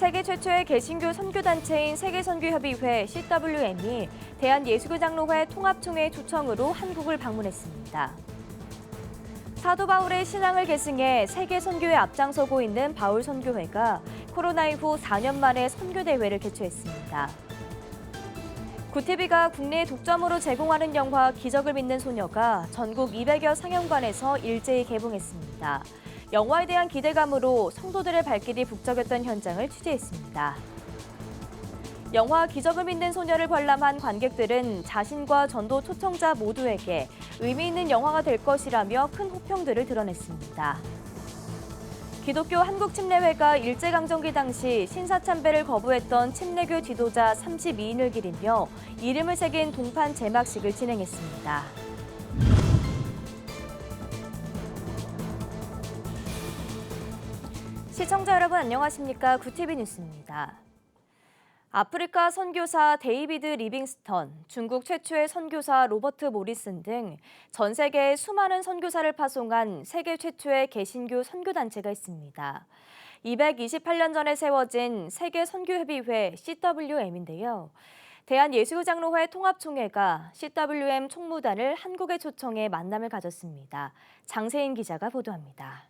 세계 최초의 개신교 선교단체인 세계선교협의회 CWM이 대한예수교장로회 통합총회 초청으로 한국을 방문했습니다. 사도 바울의 신앙을 계승해 세계 선교에 앞장서고 있는 바울 선교회가 코로나 이후 4년 만에 선교 대회를 개최했습니다. 구티비가 국내 독점으로 제공하는 영화 기적을 믿는 소녀가 전국 200여 상영관에서 일제히 개봉했습니다. 영화에 대한 기대감으로 성도들의 발길이 북적였던 현장을 취재했습니다. 영화 기적을 믿는 소녀를 관람한 관객들은 자신과 전도 초청자 모두에게 의미 있는 영화가 될 것이라며 큰 호평들을 드러냈습니다. 기독교 한국침례회가 일제강점기 당시 신사참배를 거부했던 침례교 지도자 32인을 기리며 이름을 새긴 동판 제막식을 진행했습니다. 시청자 여러분 안녕하십니까? 구티비 뉴스입니다. 아프리카 선교사 데이비드 리빙스턴, 중국 최초의 선교사 로버트 모리슨 등 전 세계에 수많은 선교사를 파송한 세계 최초의 개신교 선교단체가 있습니다. 228년 전에 세워진 세계 선교협의회 CWM인데요. 대한예수장로회 통합총회가 CWM 총무단을 한국에 초청해 만남을 가졌습니다. 장세인 기자가 보도합니다.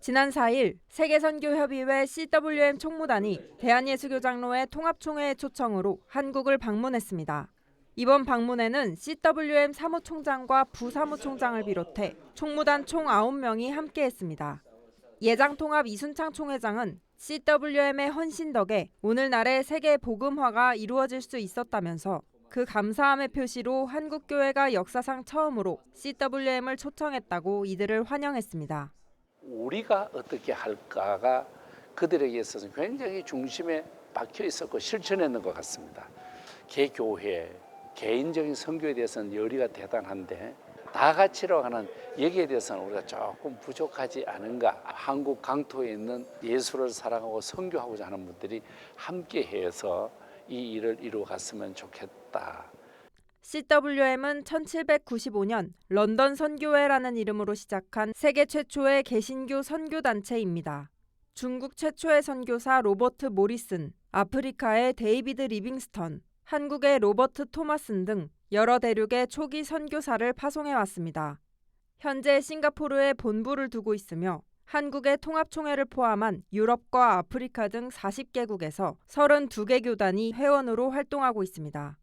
지난 4일 세계선교협의회 CWM 총무단이 대한예수교장로회 통합총회의 초청으로 한국을 방문했습니다. 이번 방문에는 CWM 사무총장과 부사무총장을 비롯해 총무단 총 9명이 함께했습니다. 예장통합 이순창 총회장은 CWM의 헌신 덕에 오늘날의 세계 복음화가 이루어질 수 있었다면서 그 감사함의 표시로 한국교회가 역사상 처음으로 CWM을 초청했다고 이들을 환영했습니다. 우리가 어떻게 할까가 그들에게 있어서 굉장히 중심에 박혀 있었고 실천했는 것 같습니다. 개교회, 개인적인 선교에 대해서는 열의가 대단한데 다 같이로 하는 여기에 대해서는 우리가 조금 부족하지 않은가. 한국 강토에 있는 예수를 사랑하고 선교하고자 하는 분들이 함께해서 이 일을 이루어 갔으면 좋겠다. CWM은 1795년 런던 선교회라는 이름으로 시작한 세계 최초의 개신교 선교 단체입니다. 중국 최초의 선교사 로버트 모리슨, 아프리카의 데이비드 리빙스턴, 한국의 로버트 토마슨 등 여러 대륙의 초기 선교사를 파송해 왔습니다. 현재 싱가포르에 본부를 두고 있으며 한국의 통합총회를 포함한 유럽과 아프리카 등 40개국에서 32개 교단이 회원으로 활동하고 있습니다.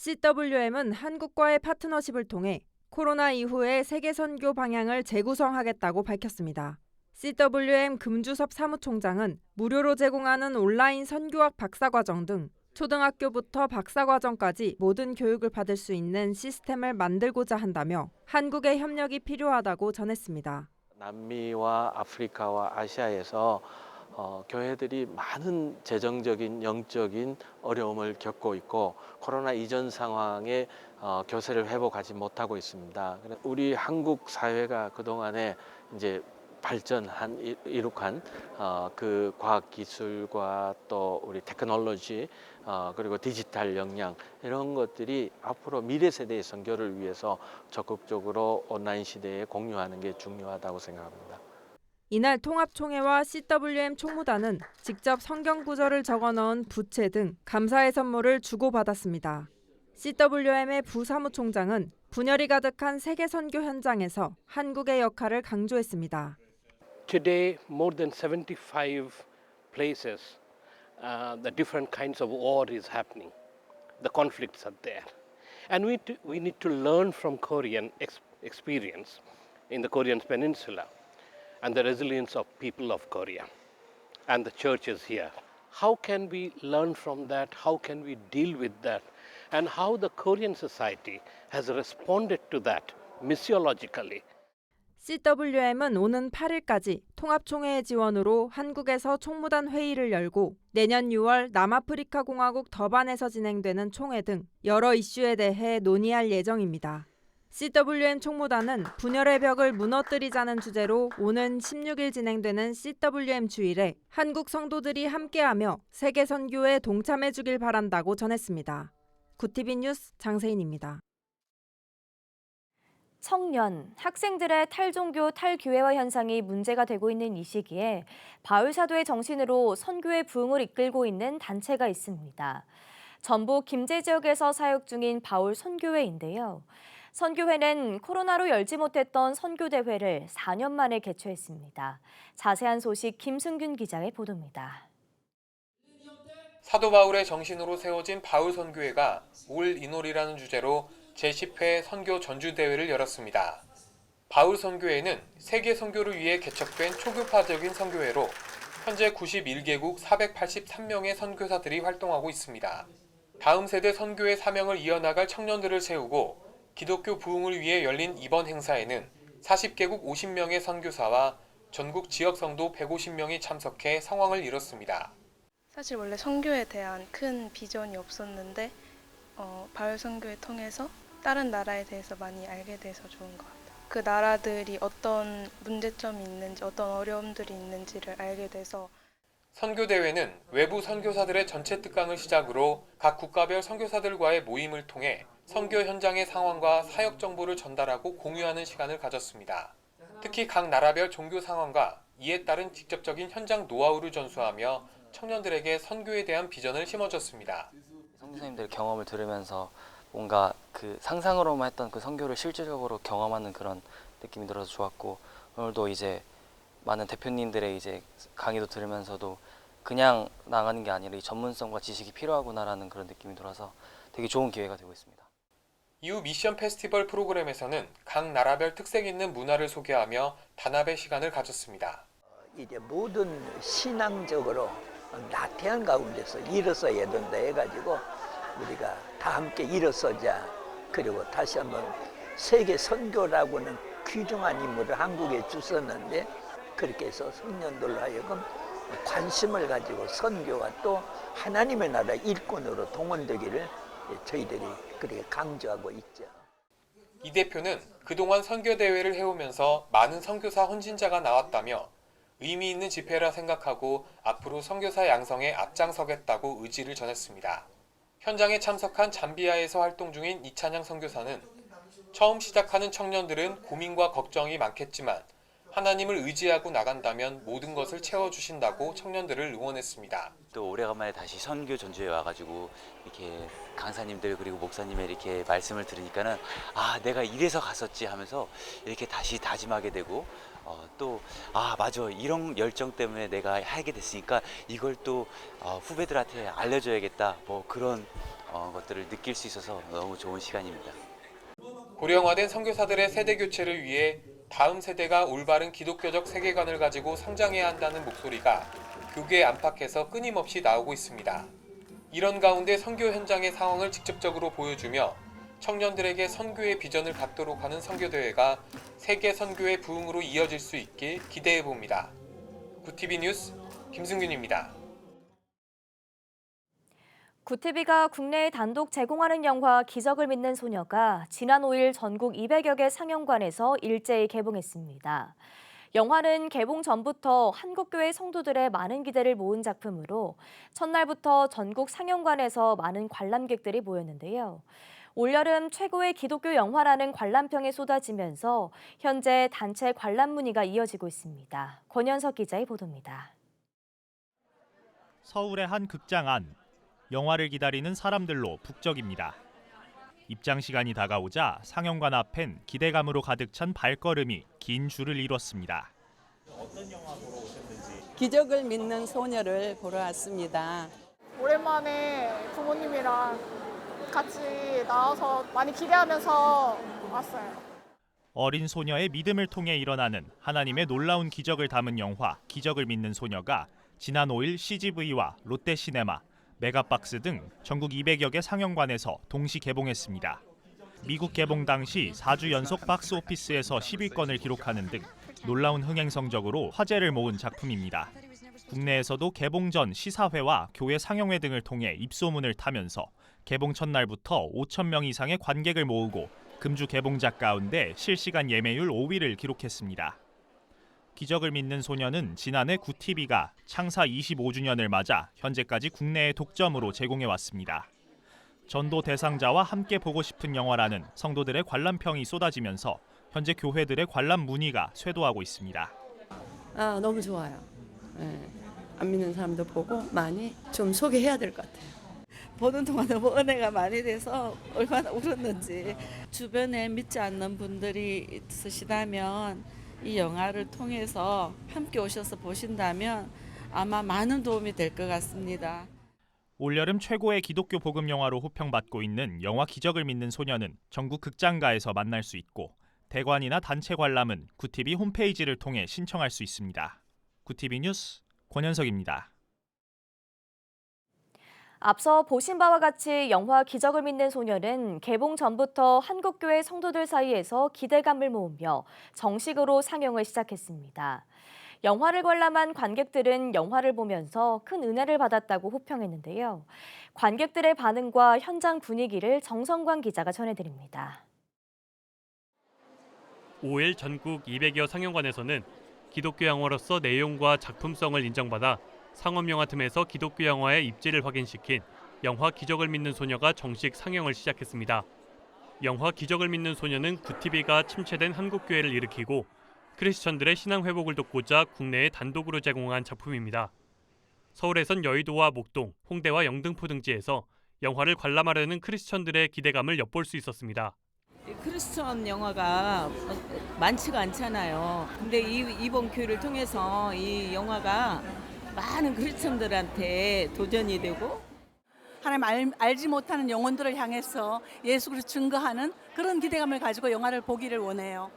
CWM은 한국과의 파트너십을 통해 코로나 이후의 세계 선교 방향을 재구성하겠다고 밝혔습니다. CWM 금주섭 사무총장은 무료로 제공하는 온라인 선교학 박사과정 등 초등학교부터 박사과정까지 모든 교육을 받을 수 있는 시스템을 만들고자 한다며 한국의 협력이 필요하다고 전했습니다. 남미와 아프리카와 아시아에서 어, 교회들이 많은 재정적인 영적인 어려움을 겪고 있고 코로나 이전 상황에 어, 교세를 회복하지 못하고 있습니다. 우리 한국 사회가 그 동안에 이제 발전한 이- 이룩한 어, 그 과학 기술과 또 우리 테크놀로지 어, 그리고 디지털 역량 이런 것들이 앞으로 미래 세대의 선교를 위해서 적극적으로 온라인 시대에 공유하는 게 중요하다고 생각합니다. 이날 통합총회와 CWM 총무단은 직접 성경 구절을 적어 넣은 부채 등 감사의 선물을 주고받았습니다. CWM의 부사무총장은 분열이 가득한 세계 선교 현장에서 한국의 역할을 강조했습니다. Today, more than 75 places, uh, the different kinds of war is happening. The conflicts are there. And we, we need to learn from Korean ex- experience in the Korean peninsula and the resilience of people of Korea and the churches here. How can we learn from that? How can we deal with that? And how the Korean society has responded to that missiologically. CWM은 오는 8일까지 통합총회의 지원으로 한국에서 총무단 회의를 열고 내년 6월 남아프리카 공화국 더반에서 진행되는 총회 등 여러 이슈에 대해 논의할 예정입니다. CWM 총무단은 분열의 벽을 무너뜨리자는 주제로 오는 16일 진행되는 CWM 주일에 한국 성도들이 함께하며 세계 선교에 동참해 주길 바란다고 전했습니다. 구티비 뉴스 장세인입니다. 청년, 학생들의 탈종교, 탈교회화 현상이 문제가 되고 있는 이 시기에 바울사도의 정신으로 선교의 부흥을 이끌고 있는 단체가 있습니다. 전북 김제 지역에서 사역 중인 바울 선교회인데요. 선교회는 코로나로 열지 못했던 선교대회를 4년 만에 개최했습니다. 자세한 소식 김승균 기자의 보도입니다. 사도 바울의 정신으로 세워진 바울 선교회가 올 인월이라는 주제로 제10회 선교 전주 대회를 열었습니다. 바울 선교회는 세계 선교를 위해 개척된 초교파적인 선교회로 현재 91개국 483명의 선교사들이 활동하고 있습니다. 다음 세대 선교의 사명을 이어나갈 청년들을 세우고 기독교 부흥을 위해 열린 이번 행사에는 40개국 50명의 선교사와 전국 지역 성도 150명이 참석해 성황을 이뤘습니다. 사실 원래 선교에 대한 큰 비전이 없었는데 어, 바울 선교를 통해서 다른 나라에 대해서 많이 알게 돼서 좋은 것 같아요. 그 나라들이 어떤 문제점이 있는지 어떤 어려움들이 있는지를 알게 돼서 선교 대회는 외부 선교사들의 전체 특강을 시작으로 각 국가별 선교사들과의 모임을 통해 선교 현장의 상황과 사역 정보를 전달하고 공유하는 시간을 가졌습니다. 특히 각 나라별 종교 상황과 이에 따른 직접적인 현장 노하우를 전수하며 청년들에게 선교에 대한 비전을 심어줬습니다. 선교사님들 경험을 들으면서 뭔가 그 상상으로만 했던 그 선교를 실질적으로 경험하는 그런 느낌이 들어서 좋았고 오늘도 이제 많은 대표님들의 이제 강의도 들으면서도 그냥 나가는 게 아니라 이 전문성과 지식이 필요하구나라는 그런 느낌이 들어서 되게 좋은 기회가 되고 있습니다. 이후 미션 페스티벌 프로그램에서는 각 나라별 특색 있는 문화를 소개하며 단합의 시간을 가졌습니다. 이제 모든 신앙적으로 나태한 가운데서 일어서야 된다 해가지고 우리가 다 함께 일어서자 그리고 다시 한번 세계 선교라고는 귀중한 임무를 한국에 주셨는데 그렇게 해서 청년들로 하여금 관심을 가지고 선교와 또 하나님의 나라 일꾼으로 동원되기를 저희들이 그렇게 강조하고 있죠. 이 대표는 그동안 선교 대회를 해오면서 많은 선교사 헌신자가 나왔다며 의미 있는 집회라 생각하고 앞으로 선교사 양성에 앞장서겠다고 의지를 전했습니다. 현장에 참석한 잠비아에서 활동 중인 이찬양 선교사는 처음 시작하는 청년들은 고민과 걱정이 많겠지만 하나님을 의지하고 나간다면 모든 것을 채워주신다고 청년들을 응원했습니다. 또 오래간만에 다시 선교 전주에 와가지고 이렇게 강사님들 그리고 목사님의 이렇게 말씀을 들으니까는 아 내가 이래서 갔었지 하면서 이렇게 다시 다짐하게 되고 어, 또아 맞아 이런 열정 때문에 내가 하게 됐으니까 이걸 또 어, 후배들한테 알려줘야겠다 뭐 그런 어, 것들을 느낄 수 있어서 너무 좋은 시간입니다. 고령화된 선교사들의 세대 교체를 위해 다음 세대가 올바른 기독교적 세계관을 가지고 성장해야 한다는 목소리가 교계 안팎에서 끊임없이 나오고 있습니다. 이런 가운데 선교 현장의 상황을 직접적으로 보여주며 청년들에게 선교의 비전을 갖도록 하는 선교대회가 세계 선교의 부흥으로 이어질 수 있길 기대해 봅니다. 구티비 뉴스 김승균입니다. 구티비가 국내에 단독 제공하는 영화 기적을 믿는 소녀가 지난 5일 전국 200여 개 상영관에서 일제히 개봉했습니다. 영화는 개봉 전부터 한국교회 성도들의 많은 기대를 모은 작품으로 첫날부터 전국 상영관에서 많은 관람객들이 모였는데요. 올여름 최고의 기독교 영화라는 관람평이 쏟아지면서 현재 단체 관람 문의가 이어지고 있습니다. 권현석 기자의 보도입니다. 서울의 한 극장 안 영화를 기다리는 사람들로 북적입니다. 입장 시간이 다가오자 상영관 앞엔 기대감으로 가득 찬 발걸음이 긴 줄을 이뤘습니다. 기적을 믿는 소녀를 보러 왔습니다. 오랜만에 부모님이랑 같이 나와서 많이 기대하면서 왔어요. 어린 소녀의 믿음을 통해 일어나는 하나님의 놀라운 기적을 담은 영화 기적을 믿는 소녀가 지난 5일 CGV와 롯데시네마, 메가박스 등 전국 200여 개 상영관에서 동시 개봉했습니다. 미국 개봉 당시 4주 연속 박스 오피스에서 10위권을 기록하는 등 놀라운 흥행 성적으로 화제를 모은 작품입니다. 국내에서도 개봉 전 시사회와 교회 상영회 등을 통해 입소문을 타면서 개봉 첫날부터 5천 명 이상의 관객을 모으고 금주 개봉작 가운데 실시간 예매율 5위를 기록했습니다. 기적을 믿는 소녀는 지난해 구티비가 창사 25주년을 맞아 현재까지 국내에 독점으로 제공해 왔습니다. 전도 대상자와 함께 보고 싶은 영화라는 성도들의 관람평이 쏟아지면서 현재 교회들의 관람 문의가 쇄도하고 있습니다. 아, 너무 좋아요. 예. 안 믿는 사람도 보고 많이 좀 소개해야 될 것 같아요. 보는 동안 너무 은혜가 많이 돼서 얼마나 울었는지 주변에 믿지 않는 분들이 있으시다면 이 영화를 통해서 함께 오셔서 보신다면 아마 많은 도움이 될 것 같습니다. 올여름 최고의 기독교 복음 영화로 호평받고 있는 영화 기적을 믿는 소녀는 전국 극장가에서 만날 수 있고 대관이나 단체 관람은 구티비 홈페이지를 통해 신청할 수 있습니다. 구티비 뉴스 권현석입니다. 앞서 보신 바와 같이 영화 기적을 믿는 소녀는 개봉 전부터 한국교회 성도들 사이에서 기대감을 모으며 정식으로 상영을 시작했습니다. 영화를 관람한 관객들은 영화를 보면서 큰 은혜를 받았다고 호평했는데요. 관객들의 반응과 현장 분위기를 정성관 기자가 전해드립니다. 5일 전국 200여 상영관에서는 기독교 영화로서 내용과 작품성을 인정받아 상업영화 틈에서 기독교 영화의 입지를 확인시킨 영화 기적을 믿는 소녀가 정식 상영을 시작했습니다. 영화 기적을 믿는 소녀는 구티비가 침체된 한국 교회를 일으키고 크리스천들의 신앙 회복을 돕고자 국내에 단독으로 제공한 작품입니다. 서울에선 여의도와 목동, 홍대와 영등포 등지에서 영화를 관람하려는 크리스천들의 기대감을 엿볼 수 있었습니다. 크리스천 영화가 많지가 않잖아요. 근데 이, 이번 교회를 통해서 이 영화가 많은 크리스천들한테 도전이 되고 하나님 알, 알지 못하는 영혼들을 향해서 예수 그리스도 증거하는 그런 기대감을 가지고 영화를 보기를 원해요.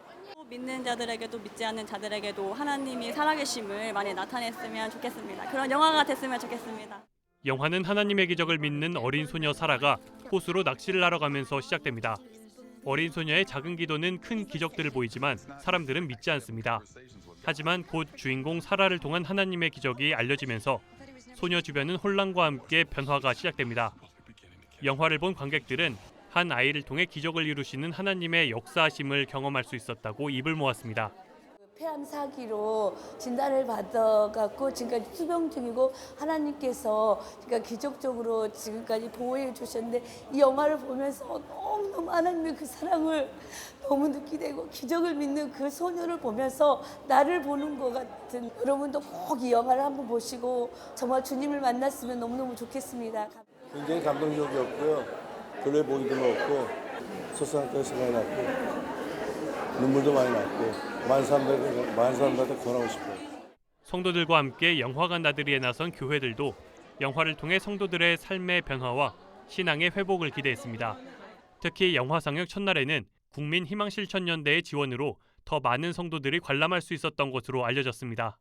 믿는 자들에게도 믿지 않는 자들에게도 하나님이 살아계심을 많이 나타냈으면 좋겠습니다. 그런 영화가 됐으면 좋겠습니다. 영화는 하나님의 기적을 믿는 어린 소녀 사라가 호수로 낚시를 하러 가면서 시작됩니다. 어린 소녀의 작은 기도는 큰 기적들을 보이지만 사람들은 믿지 않습니다. 하지만 곧 주인공 사라를 통한 하나님의 기적이 알려지면서 소녀 주변은 혼란과 함께 변화가 시작됩니다. 영화를 본 관객들은 한 아이를 통해 기적을 이루시는 하나님의 역사하심을 경험할 수 있었다고 입을 모았습니다. 폐암 사기로 진단을 받아갖고 지금까지 투병 중이고 하나님께서 그러니까 기적적으로 지금까지 보호해 주셨는데 이 영화를 보면서 너무너무 하나님의 그 사랑을 너무 느끼게 되고 기적을 믿는 그 소녀를 보면서 나를 보는 것 같은 여러분도 꼭 이 영화를 한번 보시고 정말 주님을 만났으면 너무너무 좋겠습니다. 굉장히 감동적이었고요. 별로 보기도 없고 소상하게 생각이 났고 눈물도 많이 났고 많은 사람들한테 권하고 싶어요. 성도들과 함께 영화관 나들이에 나선 교회들도 영화를 통해 성도들의 삶의 변화와 신앙의 회복을 기대했습니다. 특히 영화 상영 첫날에는 국민 희망 실천 연대의 지원으로 더 많은 성도들이 관람할 수 있었던 것으로 알려졌습니다.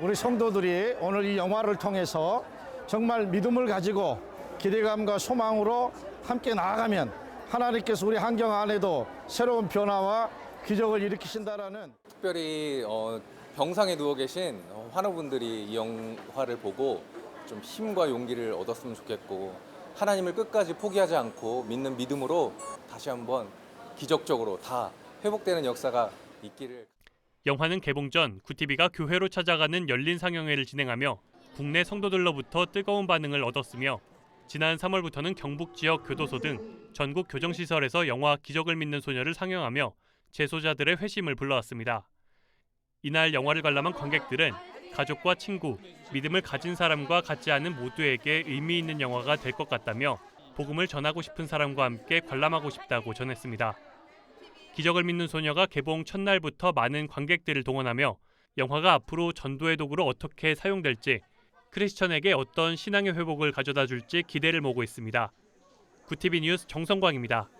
우리 성도들이 오늘 이 영화를 통해서 정말 믿음을 가지고 기대감과 소망으로 함께 나아가면 하나님께서 우리 환경 안에도 새로운 변화와 기적을 일으키신다라는 특별히 어, 병상에 누워 계신 어, 환우분들이 이 영화를 보고 좀 힘과 용기를 얻었으면 좋겠고 하나님을 끝까지 포기하지 않고 믿는 믿음으로 다시 한번 기적적으로 다 회복되는 역사가 있기를. 영화는 개봉 전 구티비가 교회로 찾아가는 열린 상영회를 진행하며 국내 성도들로부터 뜨거운 반응을 얻었으며 지난 3월부터는 경북 지역 교도소 등 전국 교정시설에서 영화 기적을 믿는 소녀를 상영하며 재소자들의 회심을 불러왔습니다. 이날 영화를 관람한 관객들은 가족과 친구, 믿음을 가진 사람과 갖지 않은 모두에게 의미 있는 영화가 될 것 같다며 복음을 전하고 싶은 사람과 함께 관람하고 싶다고 전했습니다. 기적을 믿는 소녀가 개봉 첫날부터 많은 관객들을 동원하며 영화가 앞으로 전도의 도구로 어떻게 사용될지 크리스천에게 어떤 신앙의 회복을 가져다 줄지 기대를 모으고 있습니다. 구티비 뉴스 정성광입니다.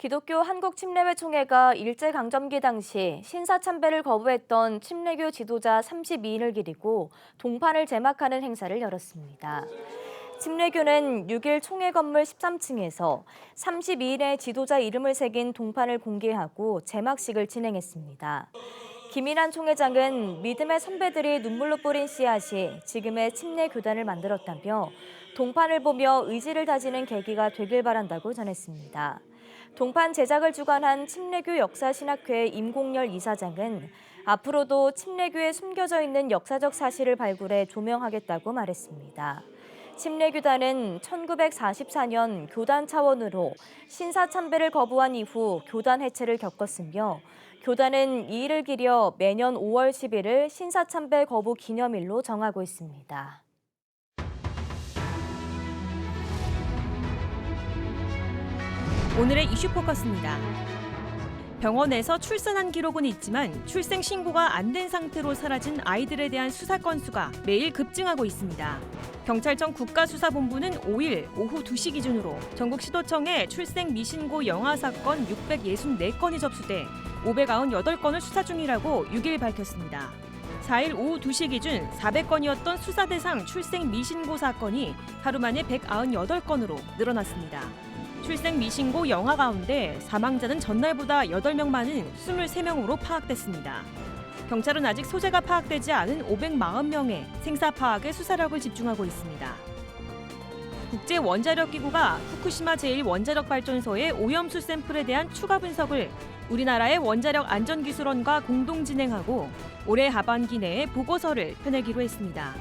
기독교 한국침례회 총회가 일제강점기 당시 신사참배를 거부했던 침례교 지도자 32인을 기리고 동판을 제막하는 행사를 열었습니다. 침례교는 6일 총회 건물 13층에서 32인의 지도자 이름을 새긴 동판을 공개하고 제막식을 진행했습니다. 김인환 총회장은 믿음의 선배들이 눈물로 뿌린 씨앗이 지금의 침례 교단을 만들었다며 동판을 보며 의지를 다지는 계기가 되길 바란다고 전했습니다. 동판 제작을 주관한 침례교 역사신학회 임공열 이사장은 앞으로도 침례교에 숨겨져 있는 역사적 사실을 발굴해 조명하겠다고 말했습니다. 침례교단은 1944년 교단 차원으로 신사 참배를 거부한 이후 교단 해체를 겪었으며 교단은 이 일을 기려 매년 5월 10일을 신사 참배 거부 기념일로 정하고 있습니다. 오늘의 이슈 포커스입니다. 병원에서 출산한 기록은 있지만 출생 신고가 안 된 상태로 사라진 아이들에 대한 수사 건수가 매일 급증하고 있습니다. 경찰청 국가수사본부는 5일 오후 2시 기준으로 전국 시도청에 출생 미신고 영아 사건 664건이 접수돼 598건을 수사 중이라고 6일 밝혔습니다. 4일 오후 2시 기준 400건이었던 수사 대상 출생 미신고 사건이 하루 만에 198건으로 늘어났습니다. 출생 미신고 영아 가운데 사망자는 전날보다 8명 많은 23명으로 파악됐습니다. 경찰은 아직 소재가 파악되지 않은 540명의 생사 파악에 수사력을 집중하고 있습니다. 국제 원자력 기구가 후쿠시마 제1원자력 발전소의 오염수 샘플에 대한 추가 분석을 우리나라의 원자력 안전기술원과 공동 진행하고 올해 하반기 내에 보고서를 펴내기로 했습니다.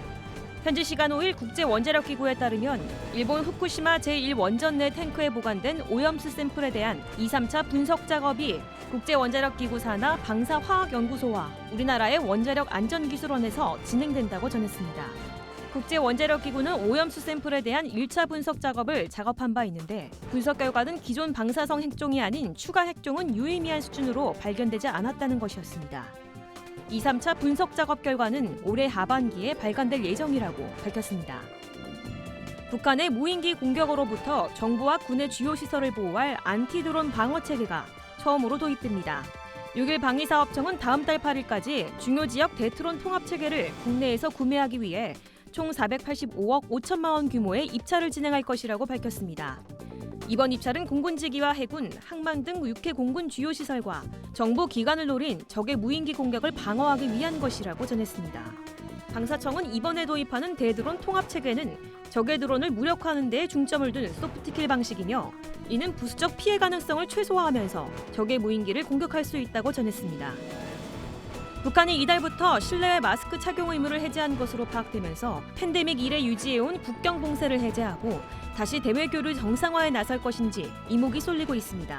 현지 시간 5일 국제 원자력 기구에 따르면 일본 후쿠시마 제1원전 내 탱크에 보관된 오염수 샘플에 대한 2, 3차 분석 작업이 국제 원자력 기구 산하 방사 화학 연구소와 우리나라의 원자력 안전 기술원에서 진행된다고 전했습니다. 국제 원자력 기구는 오염수 샘플에 대한 1차 분석 작업을 작업한 바 있는데 분석 결과는 기존 방사성 핵종이 아닌 추가 핵종은 유의미한 수준으로 발견되지 않았다는 것이었습니다. 2, 3차 분석 작업 결과는 올해 하반기에 발간될 예정이라고 밝혔습니다. 북한의 무인기 공격으로부터 정부와 군의 주요 시설을 보호할 안티드론 방어 체계가 처음으로 도입됩니다. 6일 방위사업청은 다음 달 8일까지 중요 지역 대트론 통합 체계를 국내에서 구매하기 위해 총 485억 5천만 원 규모의 입찰을 진행할 것이라고 밝혔습니다. 이번 입찰은 공군지기와 해군, 항만 등 육해 공군 주요 시설과 정부 기관을 노린 적의 무인기 공격을 방어하기 위한 것이라고 전했습니다. 방사청은 이번에 도입하는 대드론 통합 체계는 적의 드론을 무력화하는 데 중점을 둔 소프트킬 방식이며 이는 부수적 피해 가능성을 최소화하면서 적의 무인기를 공격할 수 있다고 전했습니다. 북한이 이달부터 실내외 마스크 착용 의무를 해제한 것으로 파악되면서 팬데믹 이래 유지해온 국경 봉쇄를 해제하고 다시 대외 교류 정상화에 나설 것인지 이목이 쏠리고 있습니다.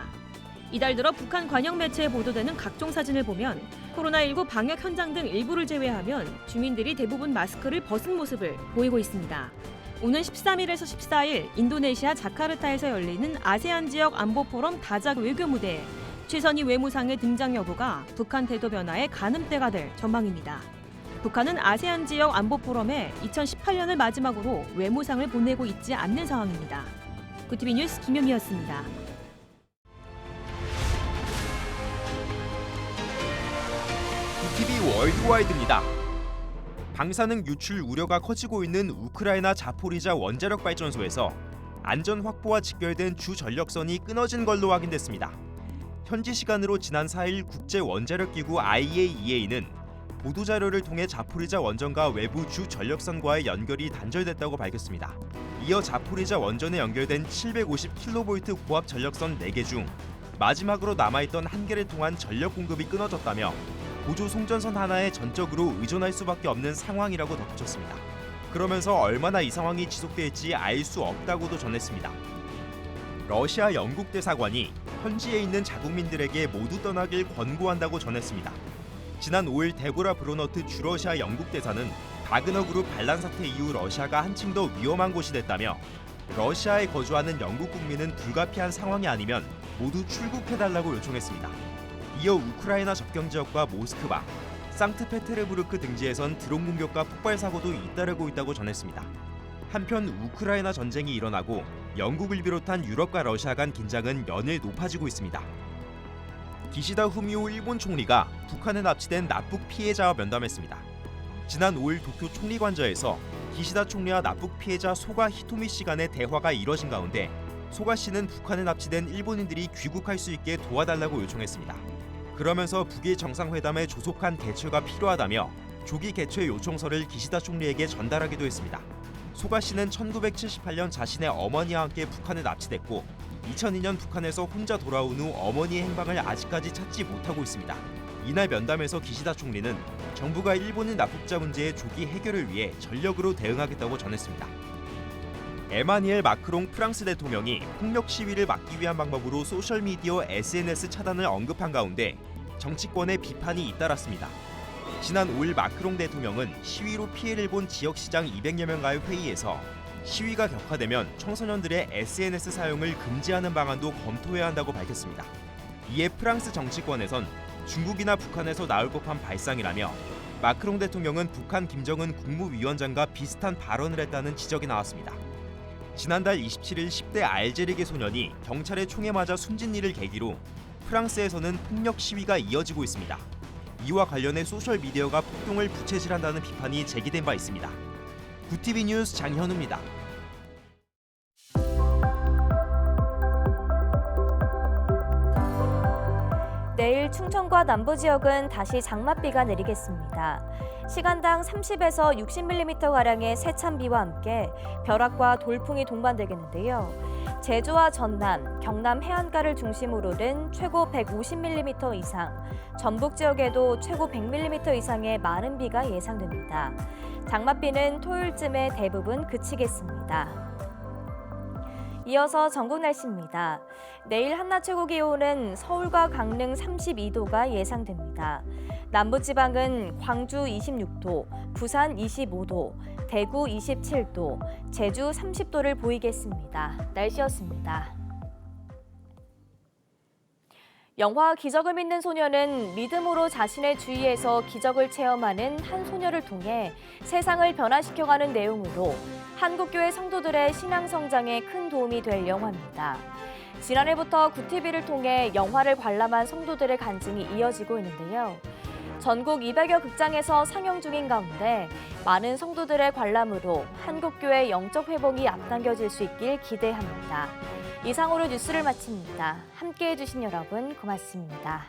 이달 들어 북한 관영 매체에 보도되는 각종 사진을 보면 코로나19 방역 현장 등 일부를 제외하면 주민들이 대부분 마스크를 벗은 모습을 보이고 있습니다. 오는 13일에서 14일 인도네시아 자카르타에서 열리는 아세안 지역 안보 포럼 다작 외교 무대에 최선희 외무상의 등장 여부가 북한 태도 변화의 가늠대가 될 전망입니다. 북한은 아세안 지역 안보 포럼에 2018년을 마지막으로 외무상을 보내고 있지 않는 상황입니다. 구티비 뉴스 김효미였습니다. TV 월드와이드입니다. 방사능 유출 우려가 커지고 있는 우크라이나 자포리자 원자력 발전소에서 안전 확보와 직결된 주 전력선이 끊어진 걸로 확인됐습니다. 현지 시간으로 지난 4일 국제 원자력 기구 IAEA는 보도 자료를 통해 자포리자 원전과 외부 주 전력선과의 연결이 단절됐다고 밝혔습니다. 이어 자포리자 원전에 연결된 750kV 고압 전력선 4개 중 마지막으로 남아있던 한 개를 통한 전력 공급이 끊어졌다며 보조 송전선 하나에 전적으로 의존할 수밖에 없는 상황이라고 덧붙였습니다. 그러면서 얼마나 이 상황이 지속될지 알 수 없다고도 전했습니다. 러시아 영국 대사관이 현지에 있는 자국민들에게 모두 떠나길 권고한다고 전했습니다. 지난 5일 데고라 브로너트 주 러시아 영국 대사는 바그너 그룹 반란 사태 이후 러시아가 한층 더 위험한 곳이 됐다며 러시아에 거주하는 영국 국민은 불가피한 상황이 아니면 모두 출국해달라고 요청했습니다. 이어 우크라이나 접경 지역과 모스크바, 상트페테르부르크 등지에선 드론 공격과 폭발 사고도 잇따르고 있다고 전했습니다. 한편 우크라이나 전쟁이 일어나고 영국을 비롯한 유럽과 러시아 간 긴장은 연일 높아지고 있습니다. 기시다 후미오 일본 총리가 북한에 납치된 납북 피해자와 면담했습니다. 지난 5일 도쿄 총리관저에서 기시다 총리와 납북 피해자 소가 히토미 씨 간의 대화가 이뤄진 가운데 소가 씨는 북한에 납치된 일본인들이 귀국할 수 있게 도와달라고 요청했습니다. 그러면서 북일 정상회담의 조속한 개최가 필요하다며 조기 개최 요청서를 기시다 총리에게 전달하기도 했습니다. 소가 씨는 1978년 자신의 어머니와 함께 북한에 납치됐고 2002년 북한에서 혼자 돌아온 후 어머니의 행방을 아직까지 찾지 못하고 있습니다. 이날 면담에서 기시다 총리는 정부가 일본인 납북자 문제의 조기 해결을 위해 전력으로 대응하겠다고 전했습니다. 에마니엘 마크롱 프랑스 대통령이 폭력 시위를 막기 위한 방법으로 소셜 미디어 SNS 차단을 언급한 가운데 정치권의 비판이 잇따랐습니다. 지난 5일 마크롱 대통령은 시위로 피해를 본 지역 시장 200여 명과의 회의에서 시위가 격화되면 청소년들의 SNS 사용을 금지하는 방안도 검토해야 한다고 밝혔습니다. 이에 프랑스 정치권에선 중국이나 북한에서 나올 법한 발상이라며 마크롱 대통령은 북한 김정은 국무위원장과 비슷한 발언을 했다는 지적이 나왔습니다. 지난달 27일 10대 알제리계 소년이 경찰의 총에 맞아 숨진 일을 계기로 프랑스에서는 폭력 시위가 이어지고 있습니다. 이와 관련해 소셜 미디어가 폭동을 부채질한다는 비판이 제기된 바 있습니다. 구티비 뉴스 장현우입니다. 충청과 남부 지역은 다시 장맛비가 내리겠습니다. 시간당 30에서 60mm 가량의 세찬 비와 함께 벼락과 돌풍이 동반되겠는데요. 제주와 전남, 경남 해안가를 중심으로는 최고 150mm 이상, 전북 지역에도 최고 100mm 이상의 많은 비가 예상됩니다. 장맛비는 토요일쯤에 대부분 그치겠습니다. 이어서 전국 날씨입니다. 내일 한낮 최고 기온은 서울과 강릉 32도가 예상됩니다. 남부지방은 광주 26도, 부산 25도, 대구 27도, 제주 30도를 보이겠습니다. 날씨였습니다. 영화 기적을 믿는 소녀는 믿음으로 자신의 주위에서 기적을 체험하는 한 소녀를 통해 세상을 변화시켜가는 내용으로 한국교회 성도들의 신앙 성장에 큰 도움이 될 영화입니다. 지난해부터 구티비를 통해 영화를 관람한 성도들의 간증이 이어지고 있는데요. 전국 200여 극장에서 상영 중인 가운데 많은 성도들의 관람으로 한국교회 영적 회복이 앞당겨질 수 있길 기대합니다. 이상으로 뉴스를 마칩니다. 함께해 주신 여러분 고맙습니다.